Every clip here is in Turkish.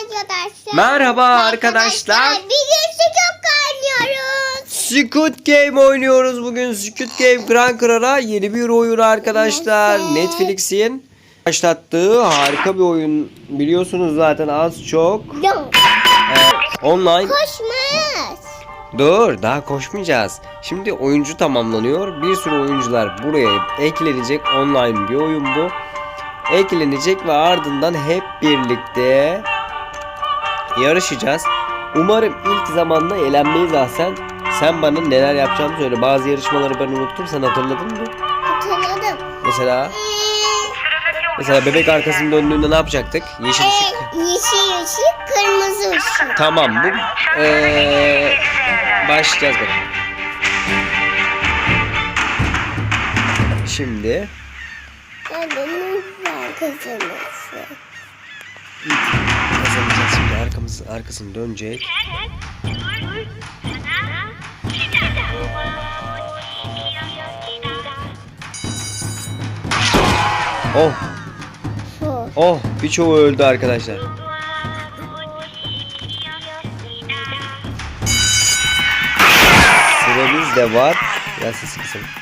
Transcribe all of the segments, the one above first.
arkadaşlar. Merhaba arkadaşlar. Bugün sıkıp kaynıyoruz. Squid Game oynuyoruz bugün. Squid Game Grand Cra'da yeni bir oyun arkadaşlar. Netflix'in başlattığı harika bir oyun. Biliyorsunuz zaten az çok. Yok. Ee, online. Koşmaz. Dur daha koşmayacağız. Şimdi oyuncu tamamlanıyor. Bir sürü oyuncular buraya eklenecek. Online bir oyun bu. Eklenecek ve ardından hep birlikte yarışacağız. Umarım ilk zamanda eğlenmeyiz Ahsen. Sen bana neler yapacağımı söyle. Bazı yarışmaları ben unuttum. Sen hatırladın mı? Hatırladım. Mesela Ee, mesela bebek arkasını döndüğünde ne yapacaktık? Yeşil ışık. e, yeşil ışık, kırmızı ışık. Tamam bu eee başlayacağız bakalım. Şimdi kazanırsın. kazanacağız arkamız arkasını dönecek. Oh oh birçoğu öldü arkadaşlar. Süremiz de var. Ya sesi kısalım.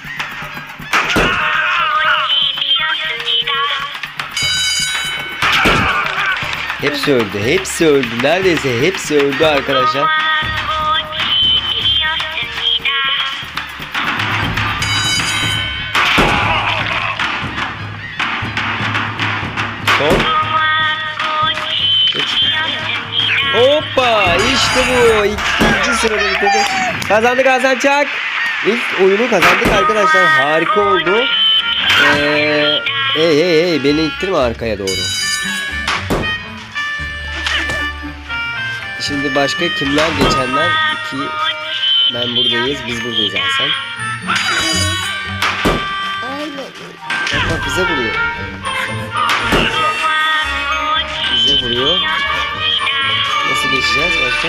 Hepsi öldü. Hepsi öldü. Neredeyse hepsi öldü arkadaşlar. Son. Hoppa işte bu. İkinci sırada bitirdi. Kazandık Hasan Çak. İlk oyunu kazandık arkadaşlar. Harika oldu. Ee, hey hey hey beni ittirme arkaya doğru. Şimdi başka kimler geçenler? İki ben buradayız, biz buradayız Hasan. Bak bak bize vuruyor. Bize vuruyor. Nasıl geçeceğiz başka?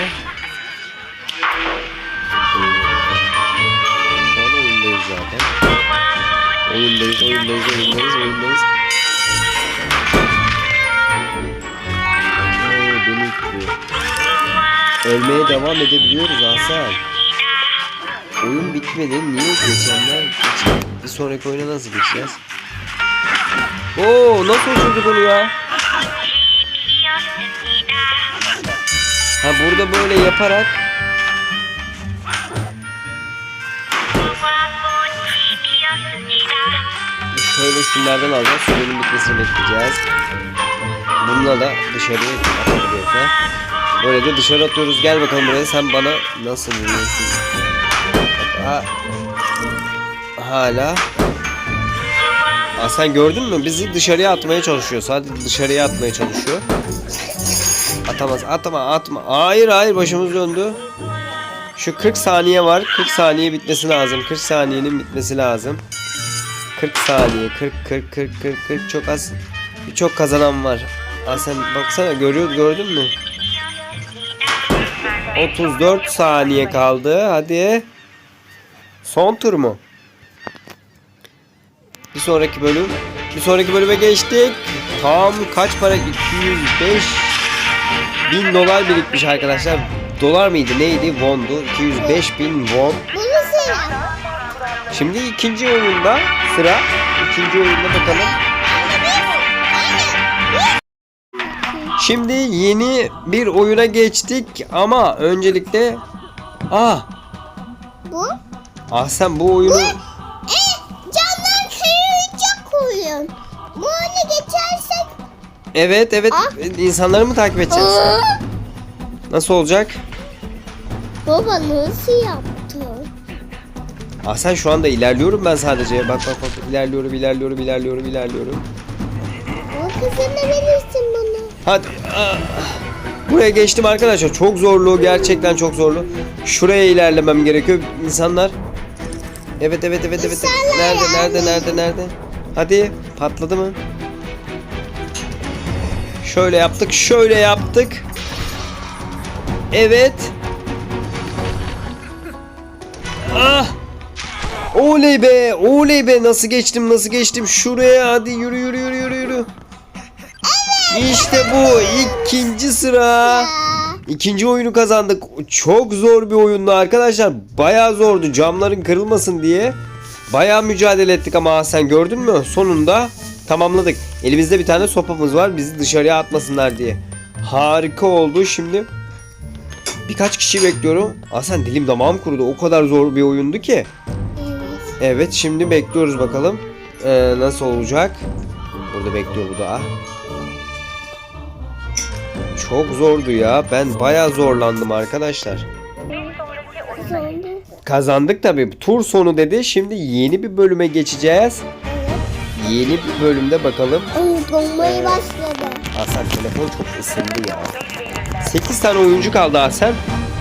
Şu an oyundayız zaten. Oyundayız, oyundayız, oyundayız, Ölmeye devam edebiliyoruz Hasan. Oyun bitmedi. Niye geçenler geçen? Bir sonraki oyuna nasıl geçeceğiz? Oo nasıl uçurdu bunu ya? Ha burada böyle yaparak şöyle şunlardan alacağız. Sürenin bitmesini bekleyeceğiz. Bununla da dışarıya atabiliyorsa. Böyle de dışarı atıyoruz. Gel bakalım buraya. Sen bana nasıl vuruyorsun? Ha, hala. Aa, sen gördün mü? Bizi dışarıya atmaya çalışıyor. Sadece dışarıya atmaya çalışıyor. Atamaz. Atma atma. Hayır hayır başımız döndü. Şu 40 saniye var. 40 saniye bitmesi lazım. 40 saniyenin bitmesi lazım. 40 saniye. 40 40 40 40 40 çok az. Çok kazanan var. Aa, sen baksana görüyor gördün mü? 34 saniye kaldı. Hadi. Son tur mu? Bir sonraki bölüm. Bir sonraki bölüme geçtik. Tam kaç para? 205 bin dolar birikmiş arkadaşlar. Dolar mıydı neydi? Won'du. 205 bin won. Şimdi ikinci oyunda sıra. İkinci oyunda bakalım. Şimdi yeni bir oyuna geçtik ama öncelikle ah Bu. ah sen bu oyunu E, camdan kırılacak oyun. Bu oyunu geçersek. evet evet Ah. insanları mı takip edeceğiz? Aa, Nasıl olacak? baba nasıl yaptı? Ah sen şu anda ilerliyorum ben sadece. Bak bak bak ilerliyorum ilerliyorum ilerliyorum ilerliyorum. O kazanabilirsin bunu. Hadi. Buraya geçtim arkadaşlar. Çok zorlu. Gerçekten çok zorlu. Şuraya ilerlemem gerekiyor. İnsanlar. Evet evet evet evet. İnsanlar Nerede nerede yani. nerede nerede? Hadi. Patladı mı? Şöyle yaptık. Şöyle yaptık. Evet. Ah. Oley be. Oley be. Nasıl geçtim? Nasıl geçtim? Şuraya hadi yürü yürü yürü yürü. İşte bu ikinci sıra. İkinci oyunu kazandık. Çok zor bir oyundu arkadaşlar. Bayağı zordu camların kırılmasın diye. Bayağı mücadele ettik ama sen gördün mü? Sonunda tamamladık. Elimizde bir tane sopamız var bizi dışarıya atmasınlar diye. Harika oldu. Şimdi birkaç kişi bekliyorum. Hasan dilim damağım kurudu. O kadar zor bir oyundu ki. Evet. Evet şimdi bekliyoruz bakalım. Ee, nasıl olacak? Burada bekliyor bu da. Çok zordu ya. Ben bayağı zorlandım arkadaşlar. Kazandık tabii. Tur sonu dedi. Şimdi yeni bir bölüme geçeceğiz. Yeni bir bölümde bakalım. Ay, donmayı başladı. Hasan telefon çok ısındı ya. 8 tane oyuncu kaldı Hasan.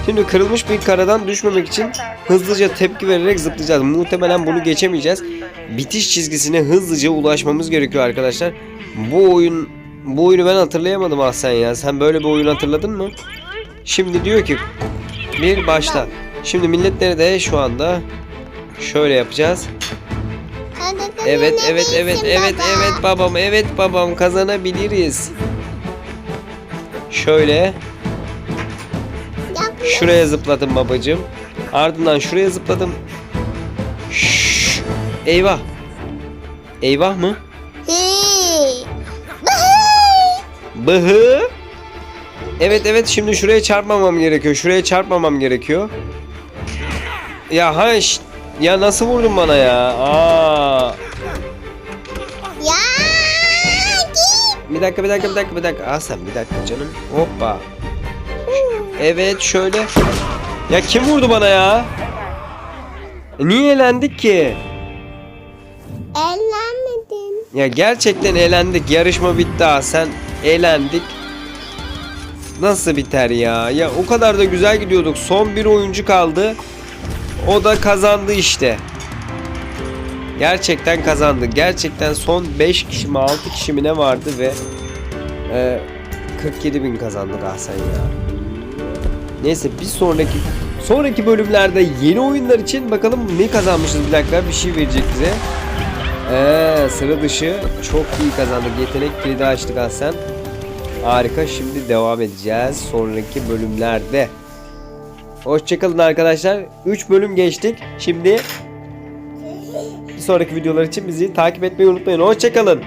Şimdi kırılmış bir karadan düşmemek için hızlıca tepki vererek zıplayacağız. Muhtemelen bunu geçemeyeceğiz. Bitiş çizgisine hızlıca ulaşmamız gerekiyor arkadaşlar. Bu oyun bu oyunu ben hatırlayamadım Hasan ya. Sen böyle bir oyun hatırladın mı? Şimdi diyor ki bir başla. Şimdi milletleri de şu anda şöyle yapacağız. Evet evet evet evet evet babam evet babam kazanabiliriz. Şöyle şuraya zıpladım babacığım. Ardından şuraya zıpladım. Şşş. Eyvah. Eyvah mı? Bıhı. Evet evet şimdi şuraya çarpmamam gerekiyor. Şuraya çarpmamam gerekiyor. Ya ha şşt. Ya nasıl vurdun bana ya? Aa. Ya. Git. Bir dakika bir dakika bir dakika bir dakika. Sen bir dakika canım. Hoppa. Evet şöyle. Ya kim vurdu bana ya? Niye elendik ki? Ellenmedin. Ya gerçekten elendik. Yarışma bitti ha. Sen elendik. Nasıl biter ya? Ya o kadar da güzel gidiyorduk. Son bir oyuncu kaldı. O da kazandı işte. Gerçekten kazandı. Gerçekten son 5 kişi mi 6 kişi mi ne vardı ve e, 47 bin kazandık Hasan ya. Neyse bir sonraki sonraki bölümlerde yeni oyunlar için bakalım ne kazanmışız bir dakika bir şey verecek bize. Ee, sıra dışı çok iyi kazandık. Yetenek kilidi açtık Hasan. Harika. Şimdi devam edeceğiz sonraki bölümlerde. Hoşçakalın arkadaşlar. 3 bölüm geçtik. Şimdi bir sonraki videolar için bizi takip etmeyi unutmayın. Hoşçakalın.